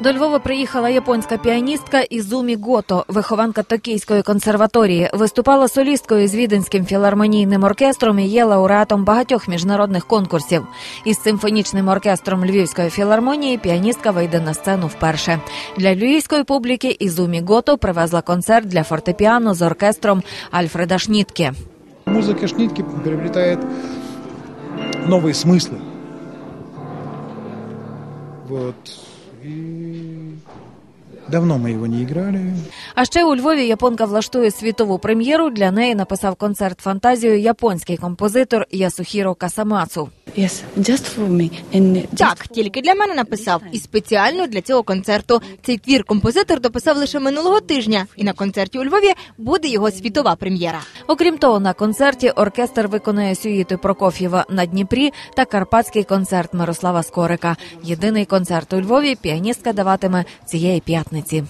До Львова приїхала японська піаністка Ізумі Гото, вихованка Токійської консерваторії. Виступала солісткою з віденським філармонійним оркестром і є лауреатом багатьох міжнародних конкурсів. Із симфонічним оркестром Львівської філармонії піаністка вийде на сцену вперше. Для львівської публіки Ізумі Гото привезла концерт для фортепіано з оркестром Альфреда Шнітке. Музыка Шнитки приобретает новые смыслы. Вот. И давно ми його не іграли. А ще у Львові японка влаштує світову прем'єру. Для неї написав концерт фантазію японський композитор Ясухіро Касамацу. Yes, just for me. And just Так, тільки для мене написав і спеціально для цього концерту. Цей твір композитор дописав лише минулого тижня, і на концерті у Львові буде його світова прем'єра. Окрім того, на концерті оркестр виконує сюїти Прокоф'єва на Дніпрі та карпатський концерт Мирослава Скорика. Єдиний концерт у Львові піаністка даватиме цієї п'ятниці.